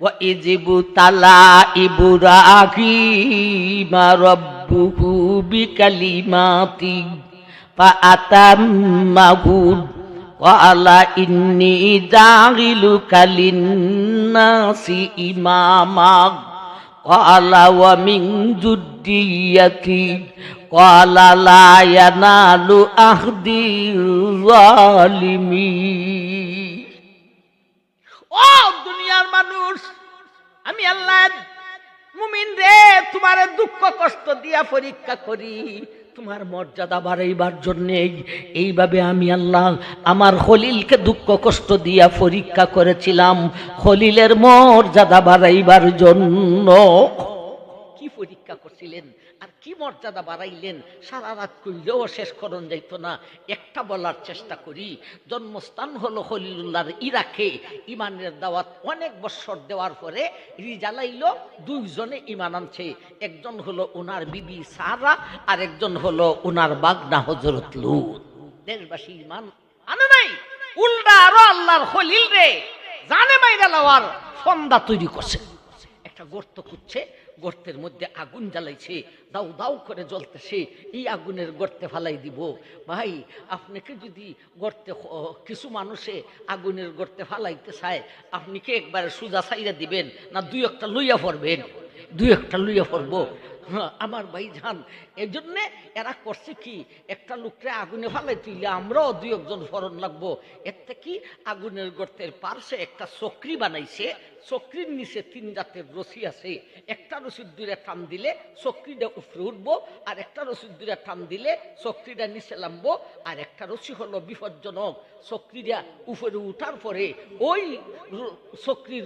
وإذ ابتلى إبراهيم ربه بكلمات فأتمهن قال إني جاعلك للناس إماما قال ومن ذريتي قال لا ينال أهد الظالمين ও দুনিয়ার মানুষ। আমি আল্লাহ মুমিন রে, তোমার দুঃখ কষ্ট দিয়া পরীক্ষা করি। তোমার মর্যাদা বাড়াইবার জন্যে এইভাবে আমি আল্লাহ আমার খলিলকে দুঃখ কষ্ট দিয়া পরীক্ষা করেছিলাম। খলিলের মর্যাদা বাড়াইবার জন্য। কি পরীক্ষা করছিলেন? কি মর্যাদা বাড়াইলেন? সারা রাত করলেও শেষ করণ যাইত না। একটা বলার চেষ্টা করি, জন্মস্থান হলো হলিলুল্লাহর ইরাকে। ইমানের দাওয়াত অনেক বৎসর দেওয়ার পরে রিজালাইল দুইজনে ইমান আনছে। একজন হলো ওনার বিবি সারা আর একজন হলো ওনার বাগনা হজরত লুত। দেশবাসী ইমান আনে নাই? উল্টা আরও আল্লাহর হলিল রে। জানে মাইরা লওয়ার ফন্দা তৈরি করছে। একটা গর্ত খুঁজছে গর্তের মধ্যে আগুন জ্বালাইছে দাউ দাউ করে জ্বলতেছে, এই আগুনের গর্তে ফালাই দিব। ভাই, আপনাকে যদি গর্তে কিছু মানুষে আগুনের গর্তে ফালাইতে চায়, আপনি কি একবারে সোজা সাইরা দিবেন না দুই একটা লইয়া পড়বেন? দুই একটা লইয়া পড়ব। আমার ভাই যান এই জন্যে এরা করছে কি? একটা লোককে আগুনে ফালাই তুইলে আমরাও দুই একজন ফরন লাগবো। এর থেকে আগুনের গর্তের পার্শ্বে একটা চক্রি বানাইছে। চক্রির নিচে তিন জাতের রশি আছে। একটা রশির দূরে টান দিলে চক্রিটা উপরে উঠবো, আর একটা রশির দূরে টান দিলে চক্রিটা নিচে নামবো, আর একটা রশি হলো বিপজ্জনক। চক্রিটা উপরে উঠার পরে ওই চক্রির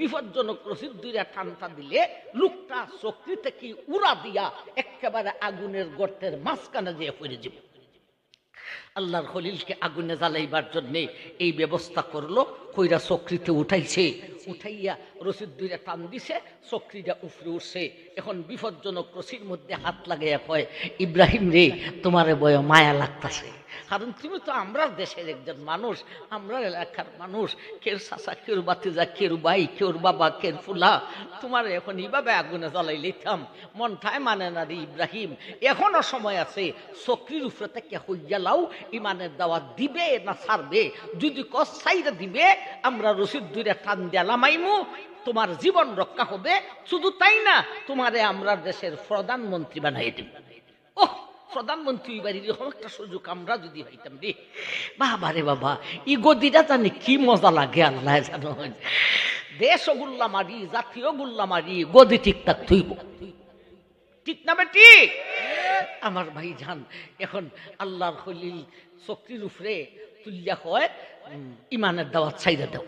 বিপজ্জনক রশির দূরে টানটা দিলে লোকটা চক্রি থেকে উড়া দিয়া একেবারে আগুনের গর্তের মাঝখানে যেয়ে পড়ে যাবে। আল্লাহর খলিলকে আগুনে জ্বালাইবার জন্যে এই ব্যবস্থা করল, কইরা চক্রিতে উঠাইছে। উঠাইয়া রশিদ দুইটা টান দিছে, চক্রিটা উফরে উঠছে। এখন বিপজ্জনক রশির মধ্যে হাত লাগাইয়া কয়, ইব্রাহিম রে, তোমারে বয় মায়া লাগতাছে। কারণ তুমি তো আমরা দেশের একজন মানুষ আমরা এলাকার মানুষ। কেউ চাচা কেউ বাতিজা কেউ ভাই কেউ বাবা কেউ ফুলা। তোমার এখন এইভাবে আগুনে জ্বালাই লিতাম মনটাই মানে না রে ইব্রাহিম, এখনও সময় আছে। চক্রির উপরে থেকে হইয়া লাও ইমানের দাওয়াত দিবে না ছাড়বে? যদি কস দিবে, আমরা রসিদ দুইটা টান দিয়ালামাইমু তোমার জীবন রক্ষা হবে। শুধু তাই না তোমারে আমরা দেশের প্রধানমন্ত্রী বানাই দেব। ওহ প্রধানমন্ত্রী বাড়ির এরকম একটা সুযোগ আমরা যদি হইতাম রে। বাবা রে বাবা ই গদিটা জানি কি মজা লাগে আল্লাহ জানো। দেশ গুল্লা মারি জাতীয় গুল্লা মারি গদি ঠিকঠাক থইব। ঠিক না বেটি? আমার ভাই যান এখন আল্লাহর খলিল চক্রির উপরে তুলিয়া হয় উম, ইমানের দাওয়াত চাইদা দাও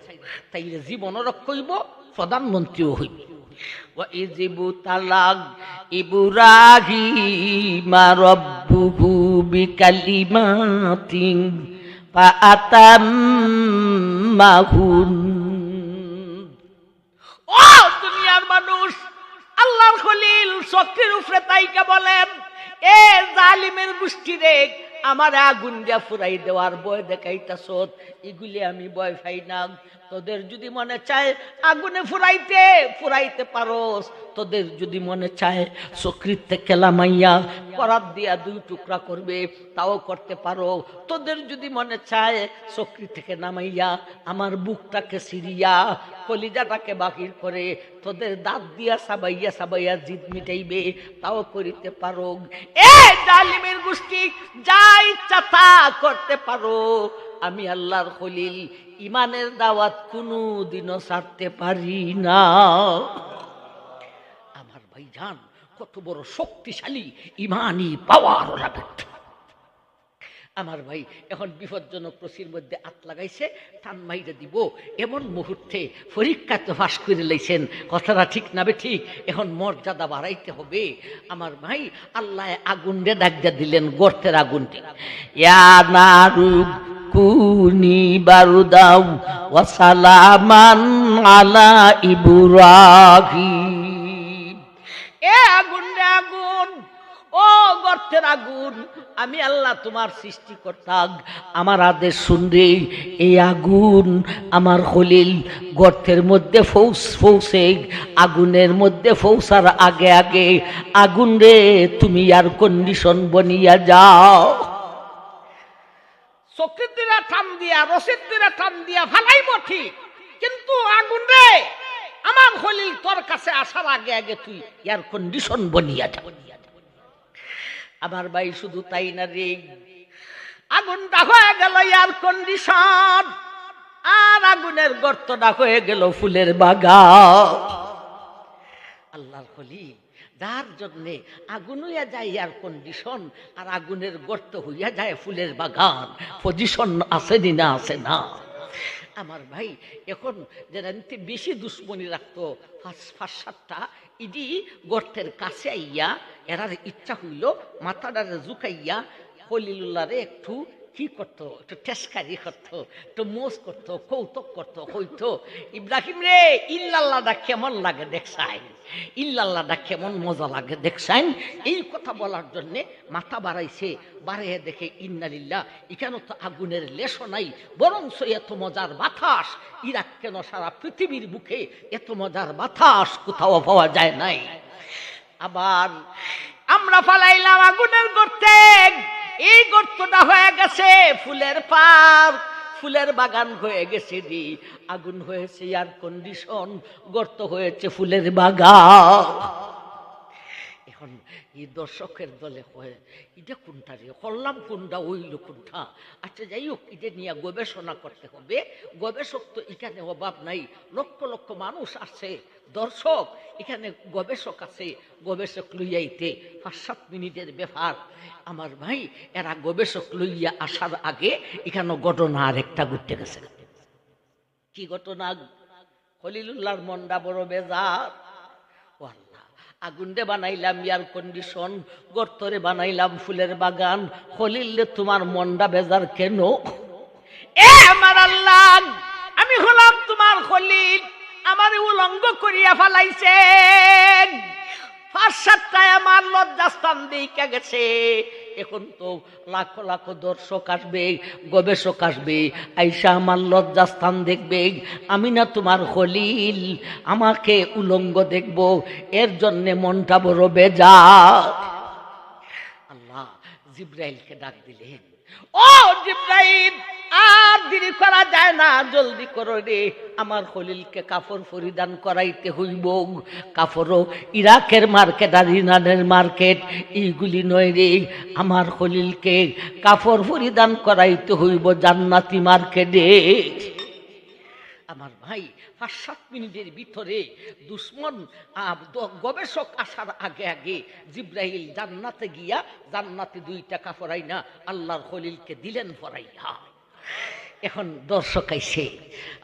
তাইলে জীবনও রক্ষা হইব প্রধানমন্ত্রীও হইব وإذ ابتلى إبراهيم ربه بكلمات فأتمهن ও দুনিয়ার মানুষ আল্লাহর খলিল চক্রের উপরে তাইকে বলেন এ জালিমের গোষ্ঠী রে আমার আগুন দিয়া ফুরাই দেওয়ার বয় দেখাইতাছ এগুলি আমি বয় ফাই না। তোদের যদি মনে চায় আগুনে ফুরাইতে ফুরাইতে পারোস। তোদের যদি মনে চায় চক্রির থেকে লামাইয়া করাত দিয়া দুই টুকরা করবে, তাও করতে পারো। তোদের যদি মনে চায় চক্রি থেকে নামাইয়া আমার বুকটাকে সিরিয়া, কলিজাটাকে বাহির করে তোদের দাঁত দিয়া সাবাইয়া সাবাইয়া জিদ মিটাইবে, তাও করিতে পারো। এ ডালিমের গোষ্ঠী, যা ইচ্ছা তা করতে পারো। আমি আল্লাহর খলিল ইমানের দাওয়াত কোনো দিনও ছাড়তে পারি না। আমার ভাই জান কত বড় শক্তিশালী, ইমানই পাওয়ার ব্যক্তি আমার ভাই এখন বিপজ্জনক প্রসির মধ্যে আত লাগাইছে, টান মাইরে দিব। এমন মুহূর্তে পরীক্ষাতে ফাঁস করে লাইছেন, কথাটা ঠিক না ঠিক, এখন মর্যাদা বাড়াইতে হবে। আমার ভাই আল্লাহ আগুন রে ডাক দিলেন, গর্তের আগুনটি। ইয়া নারু কুনি বারুদাও, ওয়াসালামান আলা ইব্রাহিম। এ আগুন রে আগুন, ও গর্তের আগুন, আমি আল্লাহ তোমার সৃষ্টিকর্তা আমার আদেশ শুনরে এই আগুন আমার হলিল গর্তের মধ্যে ফৌস, ফৌসে, আগুনের মধ্যে ফৌসার আগে আগে, আগুন রে, তুমি আর কন্ডিশন বনিয়া যাও। চকির দিরা টান দিয়া রসিদ দিরা টান দিয়া ফালাইব ঠিক। কিন্তু আগুন রে, আমার হলিল তোর কাছে আসার আগে আগে তুই এয়ার কন্ডিশন বনিয়া যা। আমার ভাই শুধু তাই না রে, আগুনটা হয়ে গেল এয়ার কন্ডিশন আর আগুনের গর্তটা হয়ে গেল ফুলের বাগান। আল্লাহর খলি যার জন্যে আগুন হইয়া যায় এয়ার কন্ডিশন আর আগুনের গর্ত হইয়া যায় ফুলের বাগান। পজিশন আছে নি না আছে না? আমার ভাই, এখন যারা বেশি দুশ্মনী রাখতো ফার্স্ট সাতটা, ইডি গর্তের কাছে আইয়া, এরার ইচ্ছা হইল মাথাটারে জুকাইয়া হলিলুল্লারে একটু কি করতো? একটু টেস্কারি করতো, একটু মোজ করতো, কৌতুক করতো, হইতো। ইব্রাহিম রে ইল্লাল্লাহটা কেমন লাগে দেখছাই? ইল্লাল্লাহটা কেমন মজা লাগে দেখছাইন এই কথা বলার জন্যে মাথা বাড়াইছে, বাড়াইয়া দেখে ইন্নালিল্লাহ, এখানে তো আগুনের লেশও নাই, বরঞ্চ এত মজার বাতাস। ইরাক কেন সারা পৃথিবীর মুখে এত মজার বাতাস কোথাও পাওয়া যায় নাই? আবার আমরা ফালাইলাম আগুনের গর্তে এই গর্তটা হয়ে গেছে, ফুলের পার, ফুলের বাগান হয়ে গেছে দি আগুন হয়েছে এয়ার কন্ডিশন গর্ত হয়েছে ফুলের বাগান। এই দর্শকের দলে হয়। এটা কোনটা রে? করলাম কোনটা ওইল কোনটা? আচ্ছা যাই হোক এটা নিয়ে গবেষণা করতে হবে। গবেষক তো এখানে অভাব নাই। লক্ষ লক্ষ মানুষ আছে। দর্শক, এখানে গবেষক আছে। গবেষক লইয়াইতে পাঁচ সাত মিনিটের ব্যাপার। আমার ভাই, এরা গবেষক লইয়া আসার আগে এখানে ঘটনা আর একটা ঘুরতে গেছে। কি ঘটনা? খলিলুল্লাহর মন্ডা বড় বেজার। আগুনরে বানাইলাম এয়ার কন্ডিশন গর্তরে বানাইলাম ফুলের বাগান। খলিলে তোমার মনটা বেজার কেন? এ আমার আল্লাহ, আমি হলাম তোমার খলিল, আমার উলঙ্গ করিয়া ফেলাইছেন। পাঁচ সাতটায় আমার লজ্জাস্থান দিকে গেছে। এখন তো লাখ লাখ দর্শক আসবে, গবেষক আসবে। আইসা আমার লজ্জাস্থান দেখবে, আমি না তোমার হলিল, আমাকে উলঙ্গ দেখব, এর জন্যে মনটা বড় বেজা আল্লাহ জিব্রাইলকে ডাক দিলেন, ও জিব্রাইল! আর দেরি করা যায় না, জলদি করো রে। আমার খলিলকে কাপড় পরিধান করাইতে হইব। কাপড়ও ইরাকের মার্কেট আর ইরানের মার্কেট, এইগুলি নয় রে। আমার খলিলকে কাপড় পরিধান করাইতে হইব জান্নাতি মার্কেটে। আমার ভাই পাঁচ সাত মিনিটের ভিতরে দুশ্মন গবেষক আসার আগে আগে জিব্রাহিল জান্নাতে গিয়া জান্নাতে দুইটা ফরাই না আল্লাহর খলিলকে দিলেন ফরাইয়া এখন দর্শক আইছে।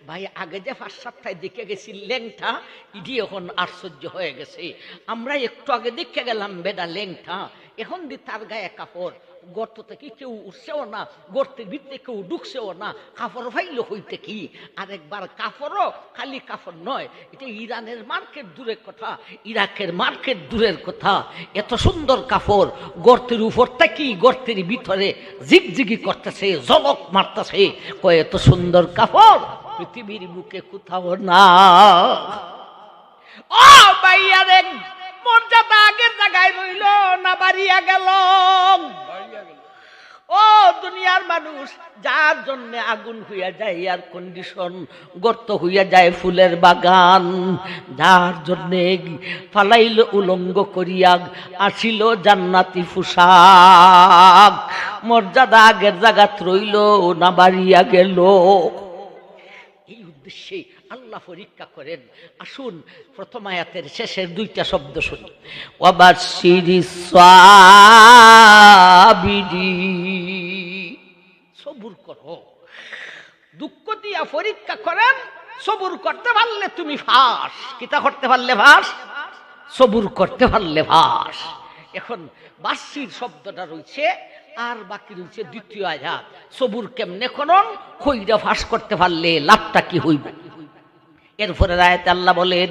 ভাই, আগে যে পাঁচ সপ্তাহে দেখে গেছি, লেংটা ইডি এখন আশ্চর্য হয়ে গেছে। আমরা একটু আগে দেখে গেলাম বেদা লেংটা। এখন দি তার গায়ে কাপড়। গর্ত থেকে কেউ উঠছেও না, গর্তের ভিতরে কেউ ঢুকছেও না কাপড় ফাইল হইতে কি? আরেকবার কাপড়ও খালি কাপড় নয়, এটা ইরানের মার্কেট দূরের কথা, ইরাকের মার্কেট দূরের কথা। এত সুন্দর কাপড় গর্তের উপর থেকে গর্তের ভিতরে জিগজিগি করতেছে জলক মারতেছে। কয়, এত সুন্দর কাপড় পৃথিবীর বুকে কোথাও না। ও ভাইয়ারে মর্যাদা আগের জায়গায় রইল, না বাড়িয়া গেল। দুনিয়ার মানুষ, যার জন্য আগুন হইয়া যায় এয়ার কন্ডিশন গর্ত হইয়া যায় ফুলের বাগান। যার জন্যে ফালাইল উলঙ্গ করিয়া আসিল জান্নাতি ফুসাক মর্যাদা আগের জায়গাত রইল, না বাড়িয়া গেল। এই উদ্দেশ্যে আল্লাহ পরীক্ষা করেন। আসুন, প্রথম আয়াতের শেষের দুইটা শব্দ শুনি। ওয়াবাশিরি সাবিরি সবুর দুঃখ দিয়া পরীক্ষা করেন, সবুর করতে পারলে তুমি ফাঁস। কিতা করতে পারলে ফাঁস? সবুর করতে পারলে ফাঁস। এখন বাসির শব্দটা রয়েছে, আর বাকি রয়েছে দ্বিতীয় আঘাত। সবুর কেমনে করন খইরা ফাঁস করতে পারলে লাভটা কি হইবে? এরপরে রায়তে আল্লাহ বলেন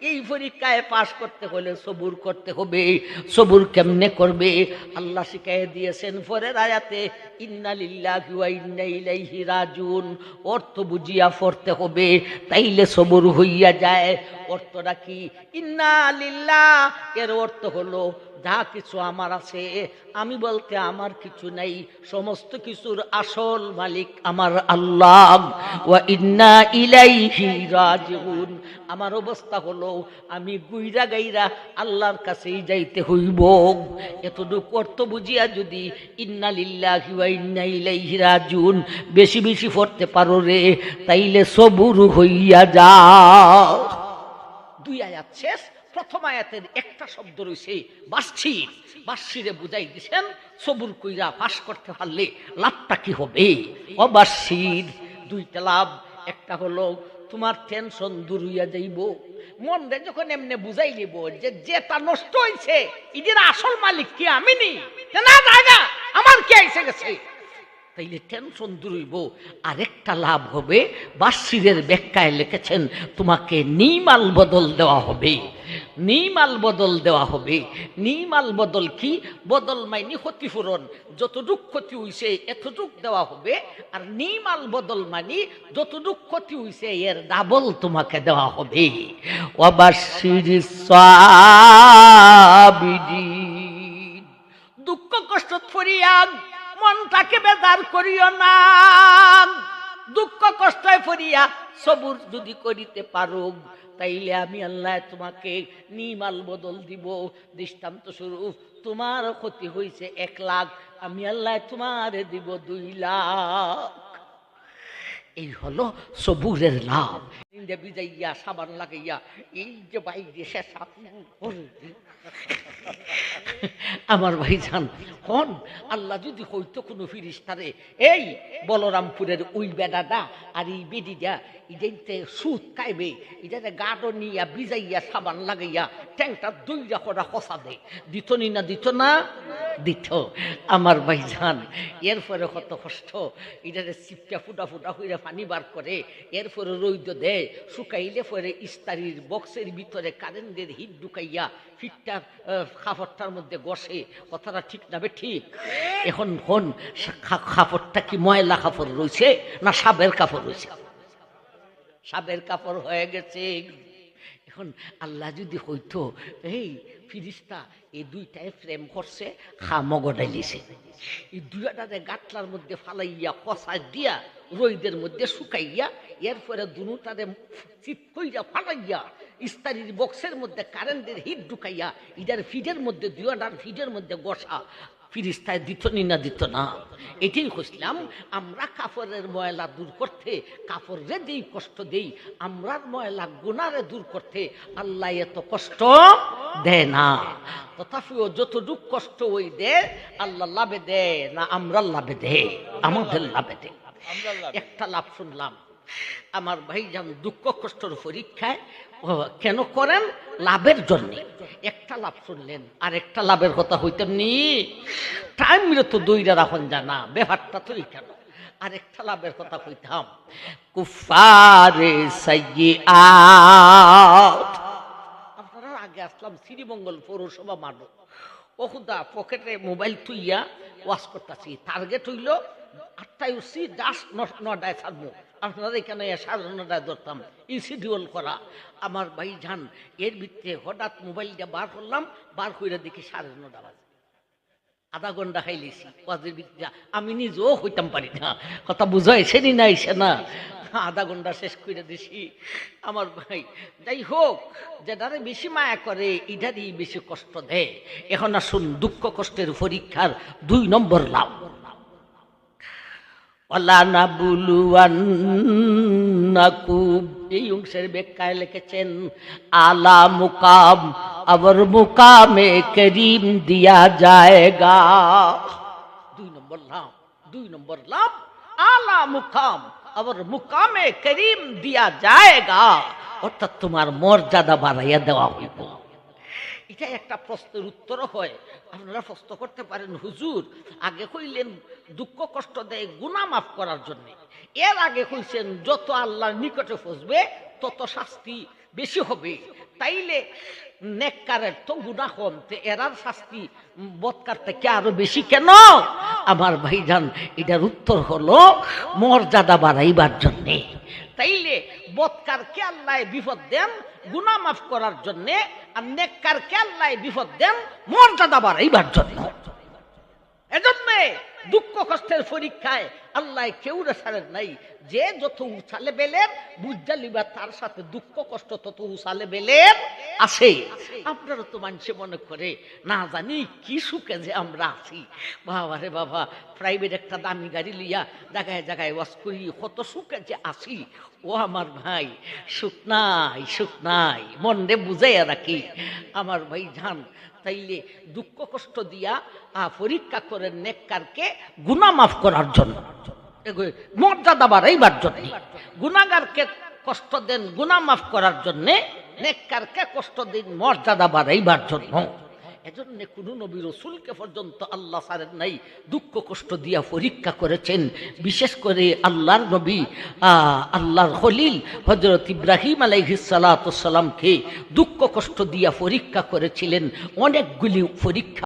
এই পরীক্ষায় পাশ করতে হলে সবুর করতে হবে। সবুর কেমনে করবে? আল্লাহ শিখাই দিয়েছেন পরের আয়াতে, ইন্নালিল্লাহি ওয়া অর্থ বুঝিয়া পড়তে হবে, তাইলে সবুর হইয়া যায়। অর্থটা কি? ইন্নালিল্লাহ। এর অর্থ হলো যা কিছু আমার আছে, আমি বলতে আমার কিছু নাই, সমস্ত কিছুর আসল মালিক আমার আল্লাহ। ইন্না আমার অবস্থা হলো, আমি গুইরা গাইরা আল্লাহর কাছেই যাইতে হইব। এতটুকু অর্থ বুঝিয়া যদি ইন্না লিল্লাহি ওয়া ইন্না ইলাইহি বেশি বেশি পড়তে পারো রে, তাইলে সবুর হইয়া যা দুই আয়াত শেষ প্রথম আয়াতের একটা শব্দ রয়েছে বাসছির বাসছিরে বুঝাই দিছেন, সবুর কইরা পাশ করতে পারলে লাভটা কি হবে? অবাসির দুইটা লাভ। একটা হলো, তোমার টেনশন দূর হইয়া যাইব। মন রে যখন এমনি বুঝাই নিব যে যেটা নষ্ট হয়েছে এদের আসল মালিক কি আমি নি? না জায়গা আমার কি আইসে গেছে? তাইলে টেনশন দূর হইব আরেকটা লাভ হবে, বাসিরের ব্যাখ্যায় লিখেছেন, তোমাকে নিমাল বদল দেওয়া হবে। নিমাল বদল দেওয়া হবে। নিমাল বদল কি? বদল মাইনি ক্ষতিপূরণ। যতটুক ক্ষতি হইছে এতটুক দেওয়া হবে। আর নিমাল বদল মানি যতটুক ক্ষতি হইছে এর ডাবল তোমাকে দেওয়া হবে। দুঃখ কষ্ট ফরিয়াদ মনটাকে বেদার করিও না। দুঃখ কষ্টে ফরিয়া সবুর যদি করিতে পারো, তাইলে আমি আল্লাহ তোমাকে নিমাল বদল দিব। দৃষ্টান্ত স্বরূপ, তোমার ক্ষতি হয়েছে এক লাখ, আমি আল্লাহ তোমারে দিব দুই লাখ। এই হলো সবুরের লাভ। সাবান লাগাইয়া, এই যে বাইরে আমার ভাইজান হন আল্লাহ যদি হইতো কোনো ফিরিস্তারে, এই বলরামপুরের ওই বেডাটা আর এই বেডিটা ইডেনতে সুদ খাইবে ইডাতে গাডো নিয়া বিজাইয়া সাবান লাগাইয়া ট্যাংটা দুইটা করা খসা দেয় দিত নি না দিত না? দিত। আমার ভাইজান, এরপরে কত কষ্ট এটারে চিপটা ফুটা ফুটা হইয়া পানি বার করে, এরপরে রৈদ্য দেয় শুকাইলে পরে ইস্তারির বক্সের ভিতরে কারেন্টের হিট ঢুকাইয়া ফিটটার খাপড়টার মধ্যে গসে, কথাটা ঠিক না ঠিক। এখন হন খাপড়টা কি ময়লা কাপড় রয়েছে না সাবের কাপড় রয়েছে? সাবের কাপড় হয়ে গেছে। এখন আল্লাহ যদি হইতো, এই ফিরিস্তা এই দুইটায় প্রেম করছে, খামো গডাইলিছে এই দুইটারে গাটলার মধ্যে ফালাইয়া, কষা দিয়া, রইদের মধ্যে শুকাইয়া, এরপরে দুটারে চিত কইরা ফালাইয়া, ইস্তারির বক্সের মধ্যে কারেন্টের হিট ঢুকাইয়া ইটার ফিডের মধ্যে, দুইটার ফিডের মধ্যে গসা। ফিরিস্তায় দিত নি দিত না। এটাই খুঁজলাম আমরা কাপড়ের ময়লা দূর করতে কাপড়রে যেই কষ্ট দেই আমরার ময়লা গুনারে দূর করতে আল্লাহ এত কষ্ট দেয় না। তথাপিও যতটুক কষ্ট ওই দে আল্লাহ লাভে দে না আমরা লাভে দে আমাদের লাভে দে। একটা লাভ শুনলাম আমার ভাইজান দুঃখ কষ্টর পরীক্ষায় কেন করেন? লাভের জন্য। একটা লাভ শুনলেন আর একটা লাভের কথা হইতেন নি টাইম তো দইরা রাখুন জানা ব্যাপারটা তো কেন? আর একটা লাভের কথা কইতাম কুফারে সাইয়্যাত আপনারা আগে আসলাম শ্রীমঙ্গল পৌরসভা মানব ওহুদা পকেটে মোবাইল তুইয়া ওয়াশ করতেছি টার্গেট হইল আটটায় উঠছি দাস নটায় ছাড়বো আপনারা এখানে সাড়ে নটায় ধরতাম ইনসিডিউল করা। আমার ভাই যান এর ভিতরে হঠাৎ মোবাইলটা বার করলাম, বার করে দেখি সাড়ে নটা বাজে। আধা ঘণ্টা খাইলেছি ওয়াজের ভিতরে আমি নিজেও হইতাম পারি না। কথা বুঝাইছে নি না, আইসে না। আধা ঘণ্টা শেষ করে দিছি। আমার ভাই, যাই হোক যে যেটারে বেশি মায়া করে, এটারই বেশি কষ্ট দেয়। এখন আসুন, দুঃখ কষ্টের পরীক্ষার দুই নম্বর লাভ। এই অংশের ব্যাখ্যায় লিখেছেন, আলা মুকাম, আবার মুকামে করিম দিয়া যায়গা দুই নম্বর বললাম দুই নম্বর লাভ আলা মুকাম, আবার মুকামে করিম দিয়া যায়গা অর্থাৎ তোমার মর্যাদা বাড়াইয়া দেওয়া হইব। এটা একটা প্রশ্নের উত্তর হয়। আপনারা প্রশ্ন করতে পারেন, হুজুর, আগে কইলেন দুঃখ কষ্ট দেয় গুণা মাফ করার জন্য। এর আগে কইছেন যত আল্লাহর নিকটে ফসবে, তত শাস্তি বেশি হবে। তাইলে নেককারের তো গুণা কম এরার শাস্তি বৎকার থেকে আরও বেশি কেন? আমার ভাইজান, এটার উত্তর হলো মর্যাদা বাড়াইবার জন্যে। তাইলে বৎকারকে আল্লাহ বিপদ দেন? গুণা মাফ করার জন্যে আর নেককারকে আল্লাহ বিপদ দেন মর্যাদা বাড়াইবার জন্য। এজন্যে দুঃখ কষ্টের পরীক্ষায় আল্লাহ কেউ ছাড়েন নাই। যে যত উছালে বেলের বুঝা লিবা তার সাথে দুঃখ কষ্ট তত উছালে বেলের আছে আপনারা তো মানুষে মনে করে, না জানি কি সুখে যে আমরা আছি। বাবা রে বাবা প্রাইভেট একটা দামি গাড়ি লিয়া জায়গায় জায়গায় ওয়াশ করি, কত সুখে যে আসি ও আমার ভাই, সুখ নাই সুখ নাই। মন রে বুঝাইয়া রাখি। আমার ভাই জান তাইলে দুঃখ কষ্ট দিয়া পরীক্ষা করে নেককারকে গুণা মাফ করার জন্য। মর্যাদা বাড়াইবার জন্য। গুণাগারকে কষ্ট দেন গুণা মাফ করার জন্যে নেককারকে কষ্ট দিন, মর্যাদা বাড়াইবার জন্য। এজন্য কোন নবী রসুলকে পর্যন্ত আল্লাহ সারেন নাই, দুঃখ কষ্ট দিয়া পরীক্ষা করেছেন। বিশেষ করে আল্লাহর নবী আল্লাহর হলিল হজরত ইব্রাহিম আলাইহিসালাতামকে দুঃখ কষ্ট দিয়া পরীক্ষা করেছিলেন। অনেকগুলি পরীক্ষা